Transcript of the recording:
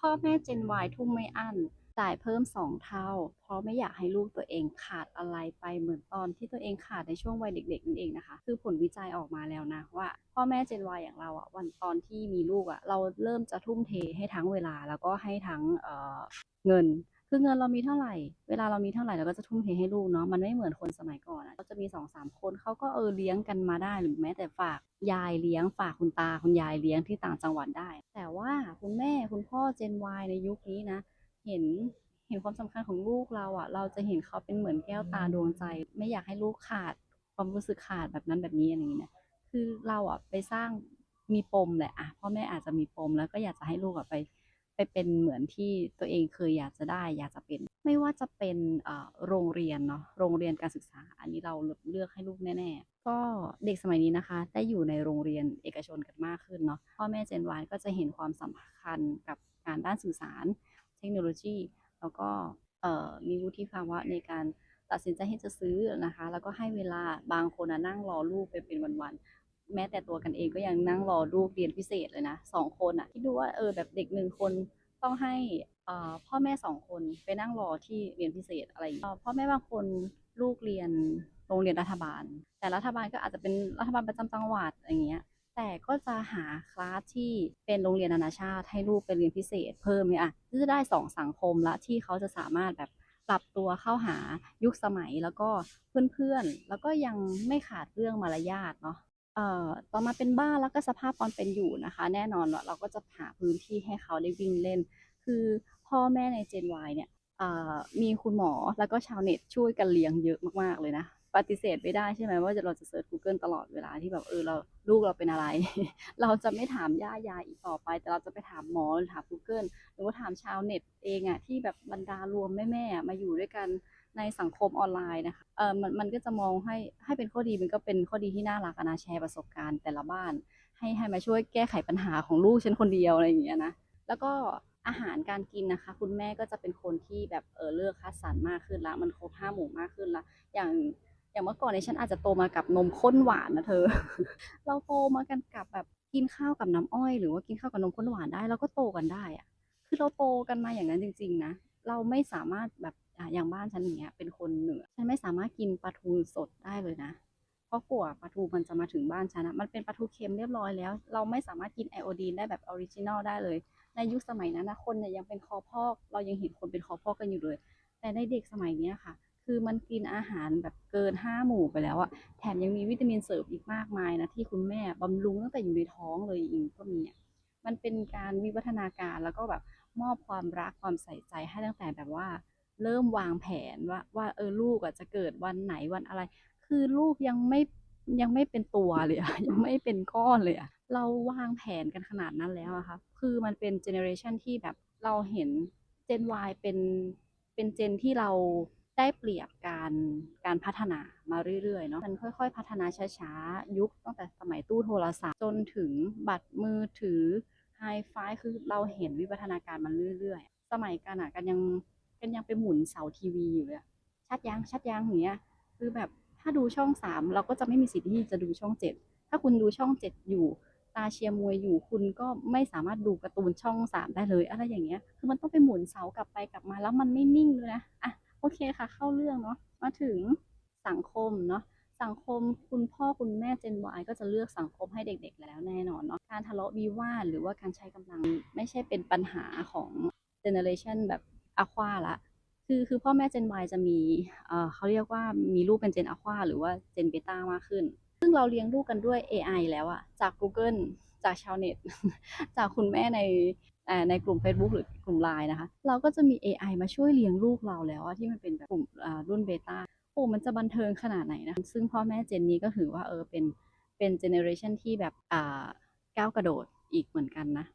พ่อแม่เจน Y ทุ่มไม่อั้นจ่ายเพิ่ม 2 เท่า เพราะไม่อยากให้ลูกตัวเองขาดอะไรไปเหมือนตอนที่ตัวเองขาดในช่วงวัยเด็กๆนั่นเองนะคะ คือผลวิจัยออกมาแล้วนะว่า พ่อแม่เจน Y อย่างเราอะวันตอนที่มีลูกอะเราเริ่มจะทุ่มเทให้ทั้งเวลาแล้วก็ให้ทั้งเเงิน คือเงินเรามีเท่าไหร่ เวลาเรามีเท่าไหร่เราก็จะทุ่มเทให้ลูกเนาะ มันไม่เหมือนคนสมัยก่อนอะเขาจะมี2-3คนเขาก็เออเลี้ยงกันมาได้ หรือแม้แต่ฝากยายเลี้ยง ฝากคุณตาคุณยายเลี้ยงที่ต่างจังหวัดได้ แต่ว่าคุณแม่คุณพ่อเจน Y ในยุคนี้นะ เห็นเห็นความสำคัญของลูกเราอะเราจะเห็นเขาเป็นเหมือนแก้วตาดวงใจ ไม่อยากให้ลูกขาดความรู้สึกขาดแบบนั้นแบบนี้อะไรอย่างงี้นะคือเราอะไปสร้างมีปมแหละอะพ่อแม่อาจจะมีปมแล้วก็อยากจะให้ลูกอะไป ไปเป็นเหมือนที่ตัวเองเคยอยากจะได้ อยากจะเป็น ไม่ว่าจะเป็นโรงเรียนเนาะโรงเรียนการศึกษา อันนี้เราเลือกให้ลูกแน่ๆ ก็เด็กสมัยนี้นะคะ ได้อยู่ในโรงเรียนเอกชนกันมากขึ้นเนาะพ่อแม่ Gen Y ก็จะเห็นความสำคัญกับการด้านสื่อสาร เทคโนโลยี แล้วก็มีวุฒิภาวะในการตัดสินใจที่จะซื้อนะคะ แล้วก็ให้เวลาบางคนอะนั่งรอลูกไปเป็นวันๆ แม้แต่ตัวกันเองก็ยังนั่งรอลูกเรียนพิเศษเลยนะ2คนน่ะคิดดูว่าเออแบบเด็ก1คนต้องให้เอ่อพ่อแม่2คนไปนั่งรอที่เรียนพิเศษอะไรอ่าพ่อแม่บางคนลูกเรียนโรงเรียนรัฐบาล แต่รัฐบาลก็อาจจะเป็นรัฐบาลประจำจังหวัดอย่างเงี้ยแต่ก็จะหาคลาสที่เป็นโรงเรียนนานาชาติให้ลูกไปเรียนพิเศษ เพิ่มเนี่ยอะจะได้2สังคมล้วที่เขาจะสามารถแบบปรับตัวเข้าหายุคสมัยแล้วก็เพื่อนๆ แล้วก็ยังไม่ขาดเรื่องมารยาทเนาะ เอ่อต่อมาเป็นบ้านแล้วก็สภาพตอนเป็นอยู่นะคะ แน่นอนว่าเราก็จะหาพื้นที่ให้เขาได้วิ่งเล่น คือพ่อแม่ใน Gen Y เนี่ยมีคุณหมอแล้วก็ชาวเน็ตช่วยกันเลี้ยงเยอะมากๆเลยนะปฏิเสธไม่ได้ใช่ไหมว่าจะเราจะเซิร์ชกูเกิลตลอดเวลาที่แบบเออเราลูกเราเป็นอะไร เราจะไม่ถามย่ายายอีกต่อไป แต่เราจะไปถามหมอหรือถามกูเกิลหรือว่าถามชาวเน็ตเองอะที่แบบบรรดารวมแม่ๆมาอยู่ด้วยกัน ในสังคมออนไลน์นะคะเออมันมันก็จะมองให้ให้เป็นข้อดีมันก็เป็นข้อดีที่น่ารักนะแชร์ประสบการณ์แต่ละบ้าน ให้ให้มาช่วยแก้ไขปัญหาของลูกฉันคนเดียวอะไรอย่างเงี้ยนะแล้วก็อาหารการกินนะคะ คุณแม่ก็จะเป็นคนที่แบบเออเลือกคัดสรรมากขึ้นล้วมันครบ5หมู่มากขึ้นล้วอย่างอย่างเมื่อก่อนเนี่ยฉันอาจจะโตมากับนมข้นหวานนะเธอ เราโตมากันกับแบบกินข้าวกับน้ำอ้อย หรือว่ากินข้าวกับนมข้นหวานได้เราก็โตกันได้อะคือเราโตกันมาอย่างนั้นจริง ๆ นะเราไม่สามารถแบบ อ่าอย่างบ้านฉันอย่างเงี้ยเป็นคนเหนือ ฉันไม่สามารถกินปลาทูสดได้เลยนะ เพราะกว่าปลาทูมันจะมาถึงบ้านฉันอะมันเป็นปลาทูเค็มเรียบร้อยแล้ว เราไม่สามารถกินไอโอดีนได้แบบออริจินัลได้เลย ในยุคสมัยนั้นนะคนเนี่ยยังเป็นคอพอก เรายังเห็นคนเป็นคอพอกกันอยู่เลย แต่ในเด็กสมัยเนี้ยค่ะ คือมันกินอาหารแบบเกิน5หมู่ไปแล้วอะแถมยังมีวิตามินเสริมอีกมากมายนะที่คุณแม่บำรุงตั้งแต่อยู่ในท้องเลยอย่างงี้ก็มีอะมันเป็นการวิวัฒนาการแล้วก็แบบมอบความรักความใส่ใจให้ตั้งแต่แบบว่า เริ่มวางแผนว่าว่าเออลูกอะจะเกิดวันไหนวันอะไร คือลูกยังไม่ยังไม่เป็นตัวเลยอะยังไม่เป็นก้อนเลยอะเราวางแผนกันขนาดนั้นแล้วอะค่ะคือมันเป็นเจเนอเรชันที่แบบเราเห็น Gen Y เป็นเป็น Gen ที่เราได้เปรียบการการพัฒนามาเรื่อยๆเนาะมันค่อยๆ พัฒนาช้าๆ ยุคตั้งแต่สมัยตู้โทรศัพท์ จนถึงบัตรมือถือ Hi-Fi คือเราเห็นวิวัฒนาการมาเรื่อยๆ สมัยกันน่ะกันยัง กันยังไปหมุนเสาทีวีอยู่เลยอะชัดยังชัดยังอย่างเงี้ย คือแบบถ้าดูช่อง3เราก็จะไม่มีสิทธิ์ที่จะดูช่อง7ถ้าคุณดูช่อง7อยู่ ตาเชียร์มวยอยู่ คุณก็ไม่สามารถดูการ์ตูนช่อง3ได้เลย อะไรอย่างเงี้ย คือมันต้องไปหมุนเสากลับไปกลับมาแล้วมันไม่นิ่งด้วยนะ อะโอเคค่ะ เข้าเรื่องเนาะ มาถึงสังคมเนาะ สังคมคุณพ่อคุณแม่ Gen Y ก็จะเลือกสังคมให้เด็กๆแล้วแน่นอนเนาะ การทะเลาะวิวาทหรือว่าการใช้กำลังไม่ใช่เป็นปัญหาของเจเนอเรชันแบบ Alpha แล้วคือคือพ่อแม่ Gen Y จะมีเอ่อเขาเรียกว่ามีลูกเป็น Gen Alpha หรือว่า Gen Beta มากขึ้น ซึ่งเราเลี้ยงลูกกันด้วยเอไอแล้วอะจากกูเกิลจากชาวเน็ต จากคุณแม่ในอ่าในกลุ่มเฟซบุ๊กหรือกลุ่ม LINE นะคะ เราก็จะมีเอไอมาช่วยเลี้ยงลูกเราแล้วที่มันเป็นแบบกลุ่มอ่ารุ่น Beta โอ้มันจะบันเทิงขนาดไหนนะ ซึ่งพ่อแม่ Gen นี้ก็ถือว่าเออเป็นเป็นเจเนอเรชันที่แบบอ่าก้าวกระโดดอีกเหมือนกันนะ